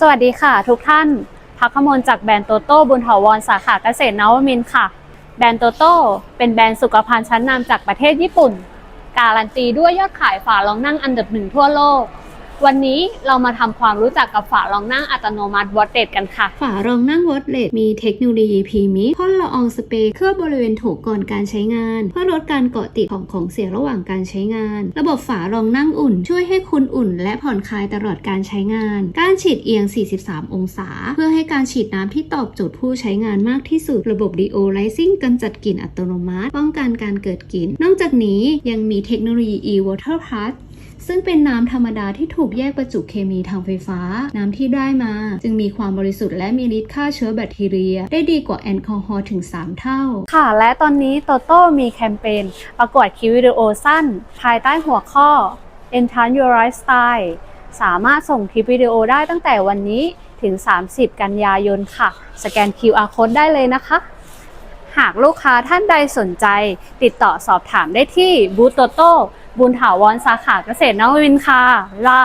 สวัสดีค่ะ ทุกท่านพักขมลจากแบรนด์โตโต้บุญถาวรสาขาเกษตรนวมินทร์ค่ะ แบรนด์โตโต้เป็นแบรนด์สุขภัณฑ์ชั้นนำจากประเทศญี่ปุ่น การันตีด้วยยอดขายฝารองนั่งอันดับหนึ่งทั่วโลก วันนี้เรามาทำความรู้จักกับฝารองนั่งอัตโนมัติวอตเตดกันค่ะ ฝารองนั่งวอตเลตมีเทคโนโลยีพีมิพ่นละอองสเปรย์เคลือบบริเวณโถก่อนการใช้งาน เพื่อลดการเกาะติดของของเสียระหว่างการใช้งาน ระบบฝารองนั่งอุ่น ช่วยให้คุณอุ่น และผ่อนคลายตลอดการใช้งาน การฉีดเอียง 43 องศา เพื่อให้การฉีดน้ำที่ตอบโจทย์ผู้ใช้งานมากที่สุด ระบบ Deodorizing กำจัดกลิ่นอัตโนมัติ ป้องกันการเกิดกลิ่น นอกจากนี้ยังมีเทคโนโลยี e-water plus ซึ่งเป็นน้ำธรรมดาที่ถูกแยกประจุเคมีทางไฟฟ้า น้ำที่ได้มา จึงมีความบริสุทธิ์และมีฤทธิ์ฆ่าเชื้อแบคทีเรีย ได้ดีกว่าแอลกอฮอล์ถึง 3 เท่า ค่ะ และตอนนี้โตโต้มีแคมเปญประกวดคลิปวิดีโอสั้น ภายใต้หัวข้อ Enhance Your Lifestyle สามารถส่งคลิปวิดีโอได้ตั้งแต่วันนี้ถึง 30 กันยายนค่ะ สแกน QR Code ได้เลยนะคะ หากลูกค้าท่านใดสนใจ ติดต่อสอบถามได้ที่บูธโตโต้ บุญถาวรสาขาเกษตรนวมินทร์ค่ะลา